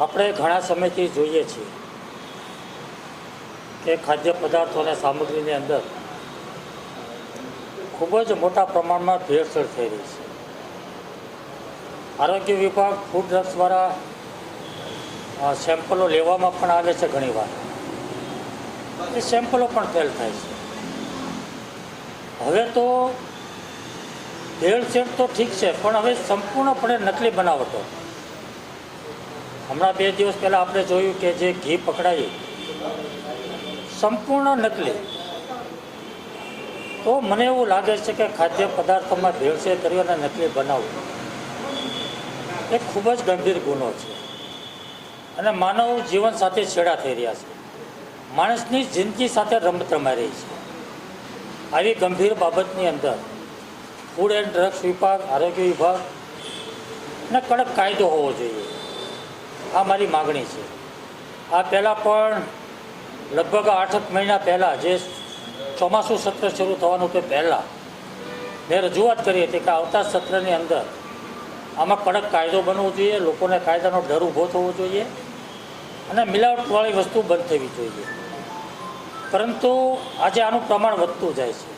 આપણે ઘણા સમયથી જોઈએ છીએ કે ખાદ્ય પદાર્થો અને સામગ્રીની અંદર ખૂબ જ મોટા પ્રમાણમાં ભેળસેળ થઈ રહી છે. આરોગ્ય વિભાગ ફૂડ ડ્રગ્સ દ્વારા સેમ્પલો લેવામાં પણ આવે છે ઘણીવાર. એ સેમ્પલો પણ ફેલ થાય છે. હવે તો ભેળસેળ તો ઠીક છે, પણ હવે સંપૂર્ણપણે નકલી બનાવટો. હમણાં બે દિવસ પહેલાં આપણે જોયું કે જે ઘી પકડાયું, સંપૂર્ણ નકલી. તો મને એવું લાગે છે કે ખાદ્ય પદાર્થોમાં ભેળસેળ કરી અને નકલી બનાવવું એ ખૂબ જ ગંભીર ગુનો છે. અને માનવ જીવન સાથે છેડા થઈ રહ્યા છે. માણસની જિંદગી સાથે રમત રમાઈ રહી છે. આવી ગંભીર બાબતની અંદર ફૂડ એન્ડ ડ્રગ્સ વિભાગ, આરોગ્ય વિભાગ ને કડક કાયદો હોવો જોઈએ. આ મારી માગણી છે. આ પહેલાં પણ લગભગ આઠક મહિના પહેલાં જે ચોમાસું સત્ર શરૂ થવાનું તે પહેલાં મેં રજૂઆત કરી હતી કે આવતા સત્રની અંદર આમાં કડક કાયદો બનવો જોઈએ, લોકોને કાયદાનો ડર ઊભો થવો જોઈએ અને મિલાવટવાળી વસ્તુ બંધ થવી જોઈએ. પરંતુ આજે આનું પ્રમાણ વધતું જાય છે.